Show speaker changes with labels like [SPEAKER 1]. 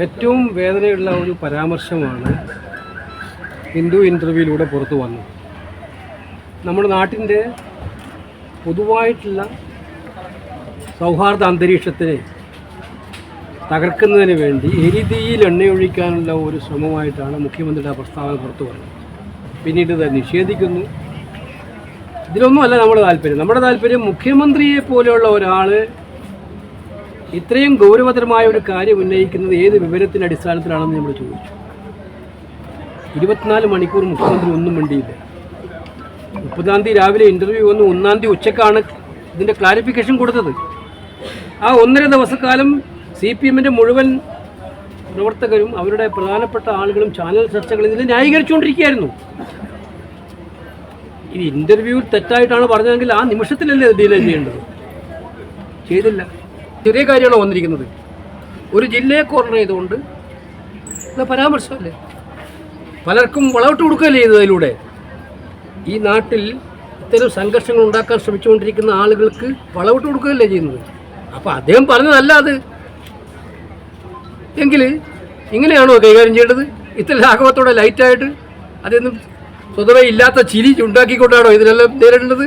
[SPEAKER 1] ഏറ്റവും വേദനയുള്ള ഒരു പരാമർശമാണ് ഹിന്ദു ഇന്റർവ്യൂവിലൂടെ പുറത്തു വന്നത്. നമ്മുടെ നാട്ടിന്റെ പൊതുവായിട്ടുള്ള സൗഹാർദ്ദ അന്തരീക്ഷത്തിനെ തകർക്കുന്നതിന് വേണ്ടി എരിതിയിൽ എണ്ണയൊഴിക്കാനുള്ള ഒരു ശ്രമമായിട്ടാണ് മുഖ്യമന്ത്രിയുടെ പ്രസ്താവന പുറത്തു വന്നത്. പിന്നീട് ഇത് നിഷേധിക്കുന്നു. ഇതിലൊന്നുമല്ല നമ്മുടെ താല്പര്യം. നമ്മുടെ താല്പര്യം മുഖ്യമന്ത്രിയെ പോലെയുള്ള ഒരാൾ ഇത്രയും ഗൗരവതരമായ ഒരു കാര്യം ഉന്നയിക്കുന്നത് ഏത് വിവരത്തിന്റെ അടിസ്ഥാനത്തിലാണെന്ന് നമ്മൾ ചോദിച്ചു. ഇരുപത്തിനാല് മണിക്കൂർ മുഖ്യമന്ത്രി ഒന്നും മിണ്ടിയില്ല. മുപ്പതാം തീയതി രാവിലെ ഇന്റർവ്യൂ വന്ന് ഒന്നാം തീയതി ഉച്ചക്കാണ് ഇതിന്റെ ക്ലാരിഫിക്കേഷൻ കൊടുത്തത്. ആ ഒന്നര ദിവസക്കാലം സി പി എമ്മിന്റെ മുഴുവൻ പ്രവർത്തകരും അവരുടെ പ്രധാനപ്പെട്ട ആളുകളും ചാനൽ ചർച്ചകളിൽ ഇതിനെ ന്യായീകരിച്ചുകൊണ്ടിരിക്കുകയായിരുന്നു. ഇത് ഇന്റർവ്യൂ തെറ്റായിട്ടാണ് പറഞ്ഞതെങ്കിൽ ആ നിമിഷത്തിലല്ലേ ഡീലേ ചെയ്യേണ്ടത്? ചെയ്തില്ല. ചെറിയ കാര്യമാണോ വന്നിരിക്കുന്നത്. ഒരു ജില്ലയെ കോർണർ ചെയ്തുകൊണ്ട് പരാമർശമല്ലേ? പലർക്കും വളവിട്ട് കൊടുക്കുകയല്ലേ ചെയ്തത് അതിലൂടെ? ഈ നാട്ടിൽ ഇത്തരം സംഘർഷങ്ങൾ ഉണ്ടാക്കാൻ ശ്രമിച്ചുകൊണ്ടിരിക്കുന്ന ആളുകൾക്ക് വളവിട്ട് കൊടുക്കുകയല്ലേ ചെയ്യുന്നത്? അപ്പോൾ അദ്ദേഹം പറഞ്ഞതല്ല അത്. എങ്കിൽ ഇങ്ങനെയാണോ കൈകാര്യം ചെയ്യേണ്ടത്? ഇത്ര ലാഘവത്തോടെ ലൈറ്റായിട്ട് അതൊന്നും സ്വതവേ ഇല്ലാത്ത ചിരി ഉണ്ടാക്കിക്കൊണ്ടാണോ ഇതിനെല്ലാം നേരിടേണ്ടത്?